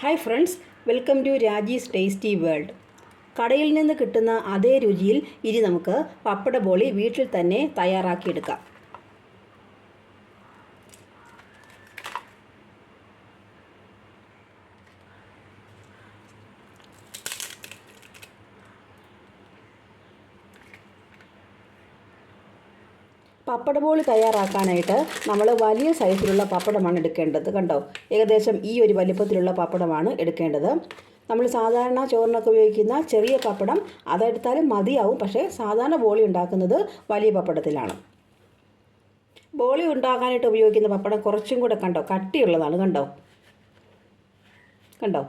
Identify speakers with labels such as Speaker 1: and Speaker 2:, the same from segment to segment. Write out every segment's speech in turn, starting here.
Speaker 1: Hi friends welcome to Raji's tasty world കടയിൽ നിന്ന് കിട്ടുന്ന അതേ രുചിയിൽ ഇനി നമുക്ക് പപ്പട ബോളി വീട്ടിൽ തന്നെ തയ്യാറാക്കിയെടുക്കാം പപ്പട ബോളി തയ്യാറാക്കാനായിട്ട് നമ്മൾ വലിയ സൈസിലുള്ള പപ്പടമാണ് എടുക്കേണ്ടത്. കണ്ടോ? ഏകദേശം ഈ ഒരു വലിപ്പത്തിലുള്ള പപ്പടമാണ് എടുക്കേണ്ടത്. നമ്മൾ സാധാരണ ചോറിനൊക്കെ ഉപയോഗിക്കുന്ന ചെറിയ പപ്പടം അതെടുത്താലും മതിയാവും. പക്ഷേ സാധാരണ ബോളി ഉണ്ടാക്കുന്നത് വലിയ പപ്പടത്തിലാണ്. ബോളി ഉണ്ടാക്കാനായിട്ട് ഉപയോഗിക്കുന്ന പപ്പടം കുറച്ചും കൂടെ കണ്ടോ? കട്ടിയുള്ളതാണ്. കണ്ടോ? കണ്ടോ?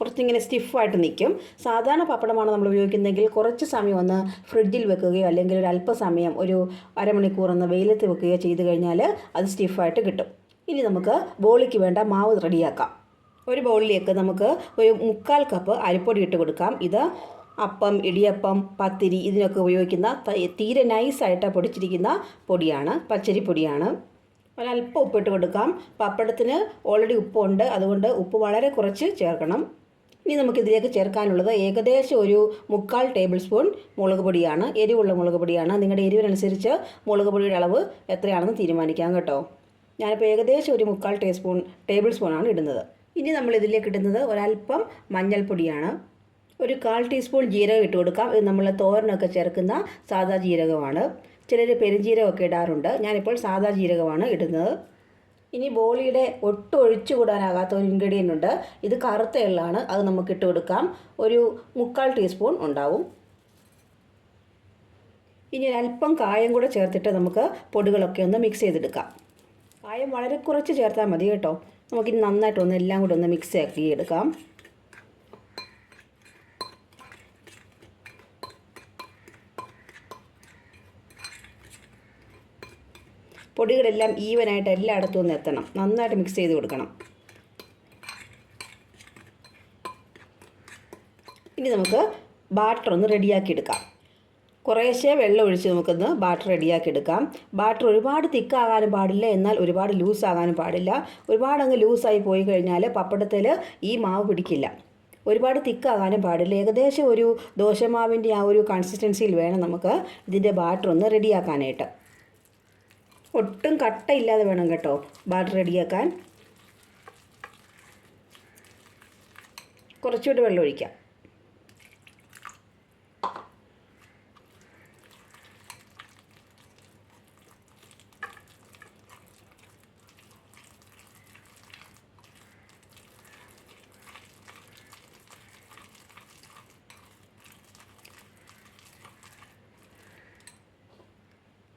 Speaker 1: കുറച്ചിങ്ങനെ സ്റ്റിഫായിട്ട് നിൽക്കും. സാധാരണ പപ്പടമാണ് നമ്മൾ ഉപയോഗിക്കുന്നതെങ്കിൽ കുറച്ച് സമയം ഒന്ന് ഫ്രിഡ്ജിൽ വെക്കുകയോ അല്ലെങ്കിൽ ഒരു അല്പസമയം ഒരു അരമണിക്കൂർ ഒന്ന് വെയിലത്ത് വെക്കുകയോ ചെയ്ത് കഴിഞ്ഞാൽ അത് സ്റ്റിഫായിട്ട് കിട്ടും. ഇനി നമുക്ക് ബോളിക്ക് വേണ്ട മാവ് റെഡിയാക്കാം. ഒരു ബൗളിലേക്ക് നമുക്ക് ഒരു മുക്കാൽ കപ്പ് അരിപ്പൊടി ഇട്ട് കൊടുക്കാം. ഇത് അപ്പം ഇടിയപ്പം പത്തിരി ഇതിനൊക്കെ ഉപയോഗിക്കുന്ന തീരെ നൈസായിട്ട് പൊടിച്ചിരിക്കുന്ന പൊടിയാണ് പച്ചരി പൊടിയാണ്. ഒരല്പം ഉപ്പിട്ട് കൊടുക്കാം. പപ്പടത്തിന് ഓൾറെഡി ഉപ്പുണ്ട്. അതുകൊണ്ട് ഉപ്പ് വളരെ കുറച്ച് ചേർക്കണം. ഇനി നമുക്കിതിലേക്ക് ചേർക്കാനുള്ളത് ഏകദേശം ഒരു മുക്കാൽ ടേബിൾ സ്പൂൺ മുളക് പൊടിയാണ്. എരിവുള്ള മുളക് പൊടിയാണ്. നിങ്ങളുടെ എരിവിനനുസരിച്ച് മുളക് പൊടിയുടെ അളവ് എത്രയാണെന്ന് തീരുമാനിക്കാം കേട്ടോ. ഞാനിപ്പോൾ ഏകദേശം ഒരു മുക്കാൽ ടീസ്പൂൺ ടേബിൾ സ്പൂണാണ് ഇടുന്നത്. ഇനി നമ്മൾ ഇതിലേക്ക് ഇടുന്നത് ഒരല്പം മഞ്ഞൾപ്പൊടിയാണ്. ഒരു കാൽ ടീസ്പൂൺ ജീരകം ഇട്ട് കൊടുക്കാം. ഇത് നമ്മൾ തോരനൊക്കെ ചേർക്കുന്ന സാധാ ജീരകമാണ്. ചിലർ പെരുംജീരകമൊക്കെ ഇടാറുണ്ട്. ഞാനിപ്പോൾ സാധാ ജീരകമാണ് ഇടുന്നത്. ഇനി ബോളിയുടെ ഒട്ടും ഒഴിച്ചുകൂടാനാകാത്ത ഒരു ഇൻഗ്രീഡിയന്റ് ഉണ്ട്. ഇത് കറുത്ത എള്ളാണ്. അത് നമുക്ക് ഇട്ട് കൊടുക്കാം. ഒരു മുക്കാൽ ടീസ്പൂൺ ഉണ്ടാവും. ഇനി ഒരല്പം കായം കൂടെ ചേർത്തിട്ട് നമുക്ക് പൊടികളൊക്കെ ഒന്ന് മിക്സ് ചെയ്തെടുക്കാം. കായം വളരെ കുറച്ച് ചേർത്താൽ മതി കേട്ടോ. നമുക്കിനി നന്നായിട്ടൊന്ന് എല്ലാം കൂടെ ഒന്ന് മിക്സ് ആക്കി എടുക്കാം. പൊടികളെല്ലാം ഈവനായിട്ട് എല്ലായിടത്തും ഒന്ന് എത്തണം. നന്നായിട്ട് മിക്സ് ചെയ്ത് കൊടുക്കണം. ഇനി നമുക്ക് ബാറ്റർ ഒന്ന് റെഡിയാക്കി എടുക്കാം. കുറേശ്ശെ വെള്ളം ഒഴിച്ച് നമുക്കൊന്ന് ബാറ്റർ റെഡിയാക്കി എടുക്കാം. ബാറ്റർ ഒരുപാട് തിക്കാകാനും പാടില്ല എന്നാൽ ഒരുപാട് ലൂസ് ആകാനും പാടില്ല. ഒരുപാട് അങ്ങ് ലൂസായി പോയി കഴിഞ്ഞാൽ പപ്പടത്തിൽ ഈ മാവ് പിടിക്കില്ല. ഒരുപാട് തിക്കാകാനും പാടില്ല. ഏകദേശം ഒരു ദോശമാവിന്റെ ആ ഒരു കൺസിസ്റ്റൻസിയിൽ വേണം നമുക്ക് ഇതിന്റെ ബാറ്റർ ഒന്ന് റെഡിയാക്കാനായിട്ട് ഒട്ടും കട്ടയില്ലാതെ വേണം കേട്ടോ. ബാറ്റർ റെഡിയാക്കാൻ. കുറച്ചുകൂടി വെള്ളം ഒഴിക്കാം.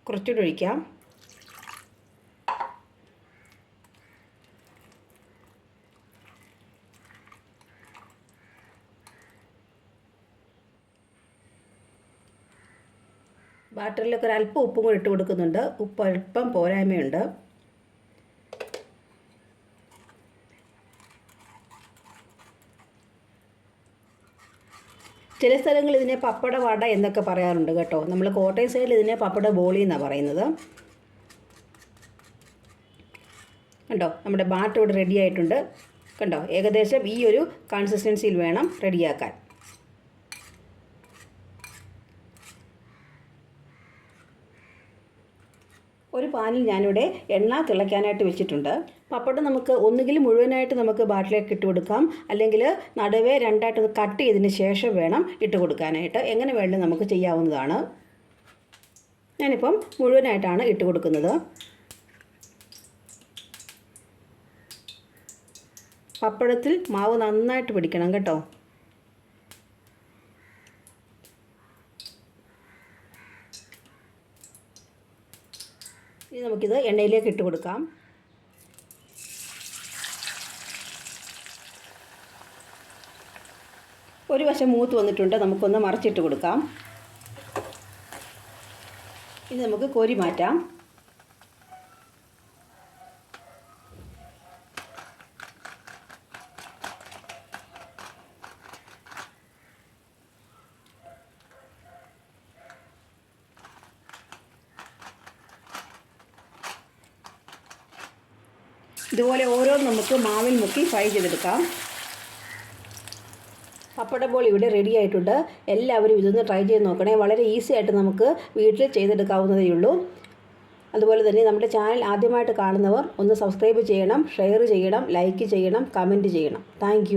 Speaker 1: കുറച്ചുകൂടി ഒഴിക്കാം. ബാറ്ററിലൊക്കെ ഒരു അല്പം ഉപ്പും കൂടി ഇട്ട് കൊടുക്കുന്നുണ്ട്. ഉപ്പ് അല്പം പോരായ്മയുണ്ട്. ചില സ്ഥലങ്ങളിൽ ഇതിനെ പപ്പട വട എന്നൊക്കെ പറയാറുണ്ട് കേട്ടോ. നമ്മൾ കോട്ടയം സൈഡിൽ ഇതിനെ പപ്പട ബോളി എന്നാണ് പറയുന്നത്. കണ്ടോ? നമ്മുടെ ബാറ്റർ ഇവിടെ റെഡി ആയിട്ടുണ്ട്. കണ്ടോ? ഏകദേശം ഈ ഒരു കൺസിസ്റ്റൻസിയിൽ വേണം റെഡിയാക്കാൻ ഒരു പാനിൽ ഞാനിവിടെ എണ്ണ തിളയ്ക്കാനായിട്ട് വെച്ചിട്ടുണ്ട്. പപ്പടം നമുക്ക് ഒന്നുകിൽ മുഴുവനായിട്ട് നമുക്ക് ബാട്ടിലേക്ക് ഇട്ട് കൊടുക്കാം. അല്ലെങ്കിൽ നടുവേ രണ്ടായിട്ട് കട്ട് ചെയ്തതിന് ശേഷം വേണം ഇട്ട് കൊടുക്കാനായിട്ട്. എങ്ങനെ വേണമെങ്കിലും നമുക്ക് ചെയ്യാവുന്നതാണ്. ഞാനിപ്പം മുഴുവനായിട്ടാണ് ഇട്ട് കൊടുക്കുന്നത്. പപ്പടത്തിൽ മാവ് നന്നായിട്ട് പിടിക്കണം കേട്ടോ. ഇനി നമുക്കിത് എണ്ണയിലേക്ക് ഇട്ട് കൊടുക്കാം. ഒരു വശം മൂത്ത് വന്നിട്ടുണ്ട് നമുക്കൊന്ന് മറിച്ചിട്ട് കൊടുക്കാം. ഇനി നമുക്ക് കോരി മാറ്റാം. ഇതുപോലെ ഓരോ നമുക്ക് മാവിൽ മുക്കി ഫ്രൈ ചെയ്തെടുക്കാം. പപ്പട ബോൾ ഇവിടെ റെഡി ആയിട്ടുണ്ട്. എല്ലാവരും ഇതൊന്ന് ട്രൈ ചെയ്ത് നോക്കണേ. വളരെ ഈസി ആയിട്ട് നമുക്ക് വീട്ടിൽ ചെയ്തെടുക്കാവുന്നതേ ഉള്ളൂ. അതുപോലെ തന്നെ നമ്മുടെ ചാനൽ ആദ്യമായിട്ട് കാണുന്നവർ ഒന്ന് സബ്സ്ക്രൈബ് ചെയ്യണം ഷെയർ ചെയ്യണം ലൈക്ക് ചെയ്യണം കമന്റ് ചെയ്യണം. താങ്ക്